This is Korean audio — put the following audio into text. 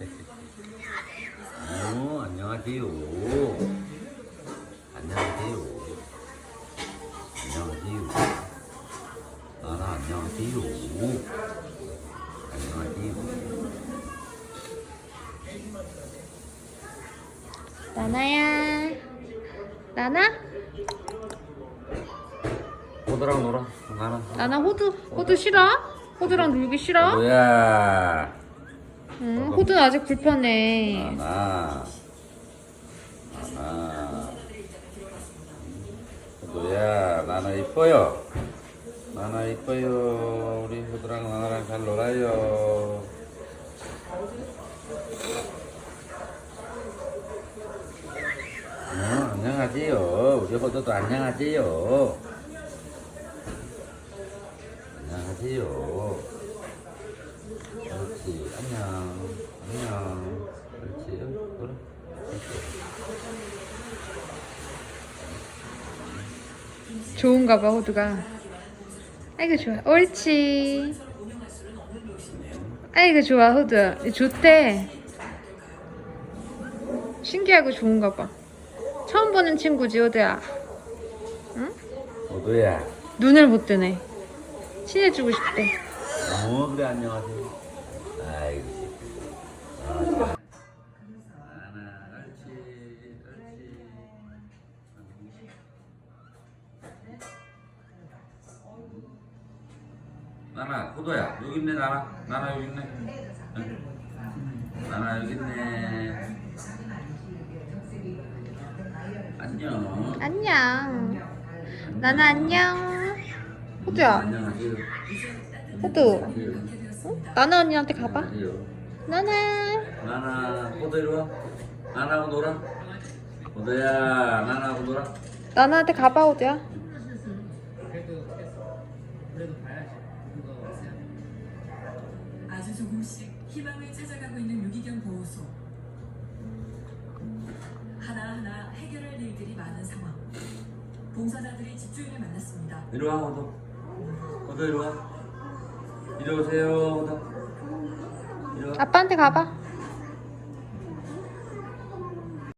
어, 안녕하세요. 안녕하세요. 안녕하세요. 나나 안녕하세요. 안녕하세요. 나나야. 나나? 호두랑 놀아. 나나. 나나 호두 호두 싫어? 호두랑 놀기 싫어? 호두야. 응, 호두는 아직 불편해. 나나. 나나. 호두야, 나나 이뻐요. 나나 이뻐요. 우리 호두랑 나나랑 잘 놀아요. 어, 안녕하세요. 우리 호두도 안녕하세요. 안녕하세요. 그렇지. 안녕. 안녕. 그래. 좋은가 봐 호두가. 아이고 좋아. 옳지. 아이고 좋아 호두. 좋대. 신기하고 좋은가 봐. 처음 보는 친구지 호두야. 호두야. 눈을 못 뜨네. 친해지고 싶대. 어, 그래, 안녕하세요. 아이고. 나나, 호도야, 여기 있네, 나나. 나나, 여기 있네. 응. 나나, 여기 있네. 안녕. 안녕. 나나 안녕. 호두야. 안녕하세요. 호두. 안녕하세요. 나나 언니한테 가봐. 안녕하세요. 나나. 나나 호도 이리 와 나나하고 놀아 호도야 나나하고 놀아 나나한테 가봐 호두야. 아주 조금씩 희망을 찾아가고 있는 유기견 보호소. 하나하나 해결할 일들이 많은 상황. 봉사자들이 집주인을 만났습니다. 이리 와 호도 호도 이리 와 이리 오세요 호도 이리 와 아빠한테 가봐.